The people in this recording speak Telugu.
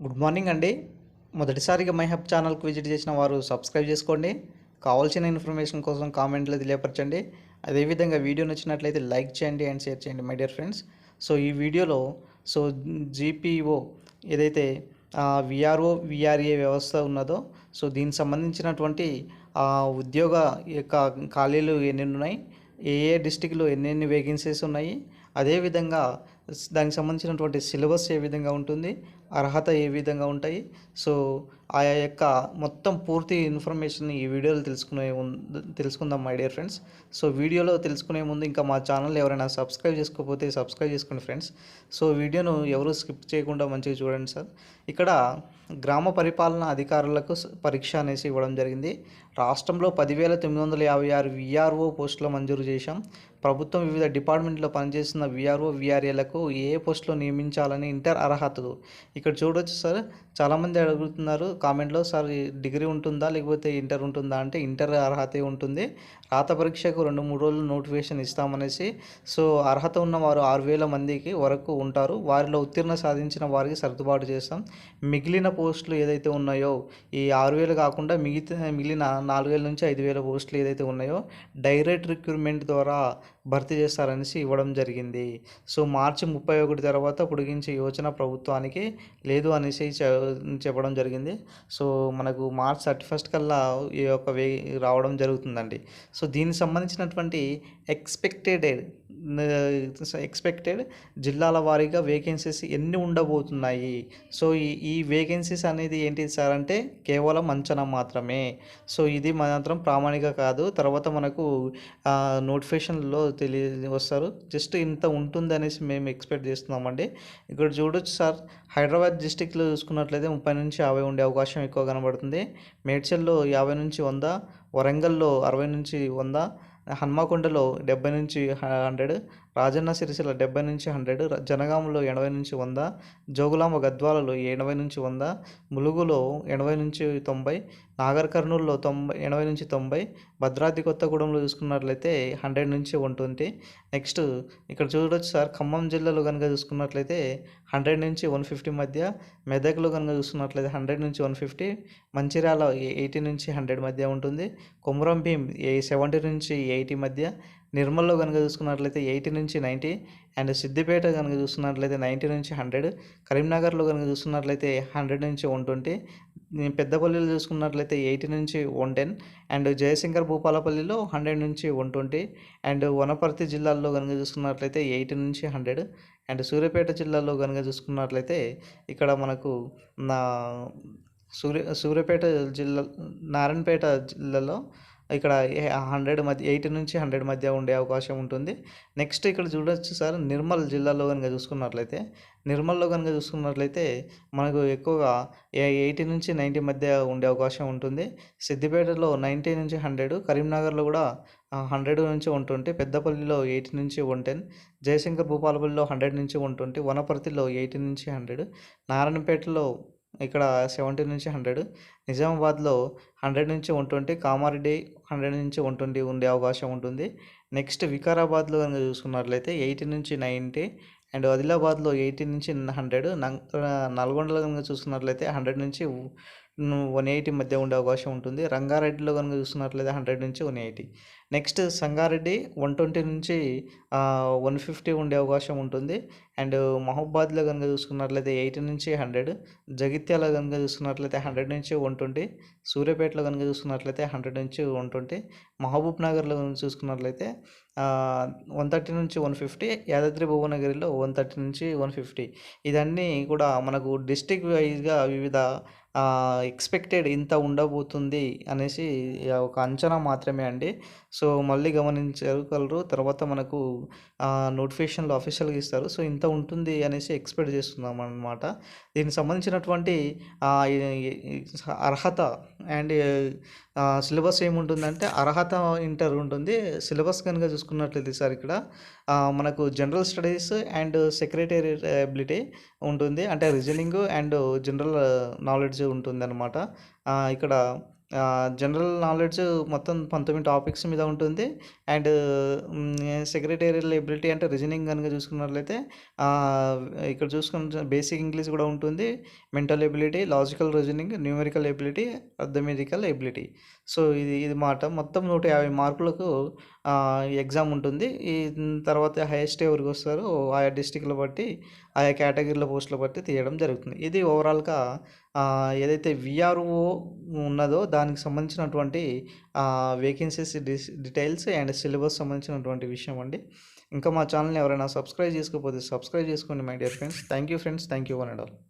గుడ్ మార్నింగ్ అండి. మొదటిసారిగా మై హబ్ ఛానల్కి విజిట్ చేసిన వారు సబ్స్క్రైబ్ చేసుకోండి. కావాల్సిన ఇన్ఫర్మేషన్ కోసం కామెంట్లో తెలియపరచండి. అదేవిధంగా వీడియో నచ్చినట్లయితే లైక్ చేయండి అండ్ షేర్ చేయండి మై డియర్ ఫ్రెండ్స్. సో ఈ వీడియోలో సో జీపీఓ ఏదైతే విఆర్ఓ విఆర్ఏ వ్యవస్థ ఉన్నదో సో దీనికి సంబంధించినటువంటి ఆ, ఉద్యోగ యొక్క ఖాళీలు ఎన్ని ఉన్నాయి ఏ ఏ డిస్టిక్లో ఎన్నెన్ని వేకెన్సీస్ ఉన్నాయి అదేవిధంగా దానికి సంబంధించినటువంటి సిలబస్ ఏ విధంగా ఉంటుంది అర్హత ఏ విధంగా ఉంటాయి? సో ఆయా యొక్క మొత్తం పూర్తి ఇన్ఫర్మేషన్ ఈ వీడియోలో తెలుసుకునే తెలుసుకుందాం మై డియర్ ఫ్రెండ్స్. సో వీడియోలో తెలుసుకునే ముందు ఇంకా మా ఛానల్ ఎవరైనా సబ్స్క్రైబ్ చేసుకోకపోతే సబ్స్క్రైబ్ చేసుకోండి ఫ్రెండ్స్. సో వీడియోను ఎవరు స్కిప్ చేయకుండా మంచిగా చూడండి సార్. ఇక్కడ గ్రామ పరిపాలన అధికారులకు పరీక్ష అనేసి ఇవ్వడం జరిగింది. రాష్ట్రంలో పదివేల తొమ్మిది వందల యాభై ఆరు విఆర్ఓ పోస్టులు మంజూరు చేశాం. ప్రభుత్వం వివిధ డిపార్ట్మెంట్లో పనిచేస్తున్న విఆర్ఓ విఆర్ఏలకు ఏ ఏ పోస్టులో నియమించాలని ఇంటర్ అర్హతలు ఇక్కడ చూడొచ్చు సార్. చాలామంది అడుగుతున్నారు కామెంట్లో సార్ డిగ్రీ ఉంటుందా లేకపోతే ఇంటర్ ఉంటుందా అంటే ఇంటర్ అర్హత ఉంటుంది. రాత పరీక్షకు రెండు మూడు రోజులు నోటిఫికేషన్ ఇస్తామనేసి సో అర్హత ఉన్న వారు ఆరు వేల మందికి వరకు ఉంటారు. వారిలో ఉత్తీర్ణ సాధించిన వారికి సర్దుబాటు చేస్తాం. మిగిలిన పోస్టులు ఏదైతే ఉన్నాయో ఈ ఆరు వేలు కాకుండా మిగతా మిగిలిన నాలుగు వేల నుంచి ఐదు వేల పోస్టులు ఏదైతే ఉన్నాయో డైరెక్ట్ రిక్రూట్మెంట్ ద్వారా భర్తీ చేస్తారనేసి ఇవ్వడం జరిగింది. సో మార్చి ముప్పై ఒకటి తర్వాత పొడిగించే యోచన ప్రభుత్వానికి లేదు అనేసి చె- చెప్పడం జరిగింది. సో మనకు మార్చ్ థర్టీ ఫస్ట్ కల్లా ఈ యొక్క వే రావడం జరుగుతుందండి. సో దీనికి సంబంధించినటువంటి ఎక్స్పెక్టెడ్ ఎక్స్పెక్టెడ్ జిల్లాల వారీగా వేకెన్సీస్ ఎన్ని ఉండబోతున్నాయి? సో ఈ ఈ వేకెన్సీస్ అనేది ఏంటి సార్ అంటే కేవలం అంచనా మాత్రమే. సో ఇది మాత్రం ప్రామాణిక కాదు. తర్వాత మనకు నోటిఫికేషన్లో తెలియ వస్తారు. జస్ట్ ఇంత ఉంటుంది అనేసి మేము ఎక్స్పెక్ట్ చేస్తున్నామండి. ఇక్కడ చూడొచ్చు సార్ హైదరాబాద్ హైదరాబాద్ డిస్టిక్లో చూసుకున్నట్లయితే ముప్పై నుంచి యాభై ఉండే అవకాశం ఎక్కువ కనబడుతుంది. మేడ్చల్లో యాభై నుంచి వంద వరంగల్లో అరవై నుంచి వంద హన్మకొండలో డెబ్బై నుంచి హండ్రెడ్ రాజన్న సిరిసిల్ల డెబ్బై నుంచి హండ్రెడ్ జనగాములో ఎనభై నుంచి వంద జోగులాంబ గద్వాలలో ఎనభై నుంచి వంద ములుగులో ఎనభై నుంచి తొంభై నాగర్ కర్నూలులో తొంభై ఎనభై నుంచి తొంభై భద్రాద్రి కొత్తగూడెంలో చూసుకున్నట్లయితే హండ్రెడ్ నుంచి ఉంటుంది నెక్స్ట్ ఇక్కడ చూడొచ్చు సార్ ఖమ్మం జిల్లాలో కనుక చూసుకున్నట్లయితే హండ్రెడ్ నుంచి వన్ ఫిఫ్టీ మధ్య మెదక్లో కనుక చూసుకున్నట్లయితే హండ్రెడ్ నుంచి వన్ ఫిఫ్టీ మంచిర్యాల ఎయిటీ నుంచి హండ్రెడ్ మధ్య ఉంటుంది కొమురం భీం ఏ సెవెంటీ నుంచి ఎయిటీ మధ్య నిర్మల్లో కనుక చూసుకున్నట్లయితే ఎయిటీ నుంచి నైంటీ అండ్ సిద్దిపేట కనుక చూసుకున్నట్లయితే నైంటీ నుంచి హండ్రెడ్ కరీంనగర్లో కనుక చూసుకున్నట్లయితే హండ్రెడ్ నుంచి వన్ ట్వంటీ పెద్దపల్లిలో చూసుకున్నట్లయితే ఎయిటీ నుంచి వన్ టెన్ అండ్ జయశంకర్ భూపాలపల్లిలో హండ్రెడ్ నుంచి వన్ ట్వంటీ అండ్ వనపర్తి జిల్లాల్లో కనుక చూసుకున్నట్లయితే ఎయిటీ నుంచి హండ్రెడ్ అండ్ సూర్యాపేట జిల్లాలో కనుక చూసుకున్నట్లయితే ఇక్కడ మనకు నా సూర్య సూర్యాపేట జిల్లా నారాయణపేట జిల్లాలో ఇక్కడ హండ్రెడ్ మధ్య ఎయిటీ నుంచి హండ్రెడ్ మధ్య ఉండే అవకాశం ఉంటుంది. నెక్స్ట్ ఇక్కడ చూడొచ్చు సార్ నిర్మల్ జిల్లాలో కనుక చూసుకున్నట్లయితే నిర్మల్లో కనుక చూసుకున్నట్లయితే మనకు ఎక్కువగా ఎయిటీ నుంచి నైంటీ మధ్య ఉండే అవకాశం ఉంటుంది. సిద్దిపేటలో నైంటీ నుంచి హండ్రెడ్ కరీంనగర్లో కూడా హండ్రెడ్ నుంచి వన్ ట్వంటీ పెద్దపల్లిలో ఎయిటీ నుంచి వన్ టెన్ జయశంకర్ భూపాలపల్లిలో హండ్రెడ్ నుంచి వన్ ట్వంటీ వనపర్తిలో ఎయిటీ నుంచి హండ్రెడ్ నారాయణపేటలో ఇక్కడ సెవెంటీ నుంచి హండ్రెడ్. నిజామాబాద్లో హండ్రెడ్ నుంచి వన్ ట్వంటీ కామారెడ్డి హండ్రెడ్ నుంచి వన్ ట్వంటీ ఉండే అవకాశం ఉంటుంది. నెక్స్ట్ వికారాబాద్లో కనుక చూసుకున్నట్లయితే ఎయిటీ నుంచి నైంటీ అండ్ ఆదిలాబాద్లో ఎయిటీ నుంచి హండ్రెడ్. నల్గొండలో కనుక చూసుకున్నట్లయితే హండ్రెడ్ నుంచి వన్ ఎయిటీ మధ్య ఉండే అవకాశం ఉంటుంది. రంగారెడ్డిలో కనుక చూసుకున్నట్లయితే హండ్రెడ్ నుంచి one eighty. Next Sangareddy one twenty నుంచి వన్ ఫిఫ్టీ ఉండే అవకాశం ఉంటుంది. అండ్ మహబాద్లో కనుక చూసుకున్నట్లయితే ఎయిటీ నుంచి హండ్రెడ్. జగిత్యాల కనుక చూసుకున్నట్లయితే హండ్రెడ్ నుంచి వన్ ట్వంటీ. సూర్యాపేటలో కనుక చూసుకున్నట్లయితే హండ్రెడ్ నుంచి వన్ ట్వంటీ. మహబూబ్ నగర్లో కనుక చూసుకున్నట్లయితే వన్ థర్టీ నుంచి వన్ ఫిఫ్టీ యాదాద్రి భువనగిరిలో వన్ థర్టీ నుంచి వన్ ఫిఫ్టీ ఇదన్నీ కూడా మనకు డిస్టిక్ వైజ్గా వివిధ ఎక్స్పెక్టెడ్ ఇంత ఉండబోతుంది అనేసి ఒక అంచనా మాత్రమే అండి. సో మళ్ళీ గమనించగలరు. తర్వాత మనకు నోటిఫికేషన్లు అఫీషియల్గా ఇస్తారు. సో ఇంత ఉంటుంది అనేసి ఎక్స్పెక్ట్ చేస్తున్నాం అన్నమాట. దీనికి సంబంధించినటువంటి అర్హత అండ్ సిలబస్ ఏముంటుందంటే అర్హత ఇంటర్ ఉంటుంది. సిలబస్ కనుక చూసుకున్నట్లయితే సార్ ఇక్కడ మనకు general studies and secretary ability ఉంటుంది. అంటే రీజనింగ్ అండ్ జనరల్ నాలెడ్జ్ ఉంటుంది అనమాట ఇక్కడ జనరల్ నాలెడ్జ్ మొత్తం పంతొమ్మిది టాపిక్స్ మీద ఉంటుంది. అండ్ సెక్రటేరియల్ ఎబిలిటీ అంటే రీజనింగ్ కనుక చూసుకున్నట్లయితే ఇక్కడ చూసుకున్న బేసిక్ ఇంగ్లీష్ కూడా ఉంటుంది. Mental ability logical reasoning numerical ability arithmetical ability. So ఇది ఇది మాట. మొత్తం నూట యాభై మార్కులకు ఎగ్జామ్ ఉంటుంది. ఈ తర్వాత హైయెస్ట్ ఎవరికి వస్తారో ఆయా డిస్టిక్లు బట్టి ఆయా కేటగిరీల పోస్టులు బట్టి తీయడం జరుగుతుంది. ఇది ఓవరాల్గా ఏదైతే విఆర్ఓ ఉన్నదో దానికి సంబంధించినటువంటి వేకెన్సీస్ డీటెయిల్స్ అండ్ సిలబస్ సంబంధించినటువంటి విషయం అండి. ఇంకా మా ఛానల్ని ఎవరైనా సబ్స్క్రైబ్ చేసుకోకపోతే సబ్స్క్రైబ్ చేసుకోండి my dear friends thank you friends thank you one and all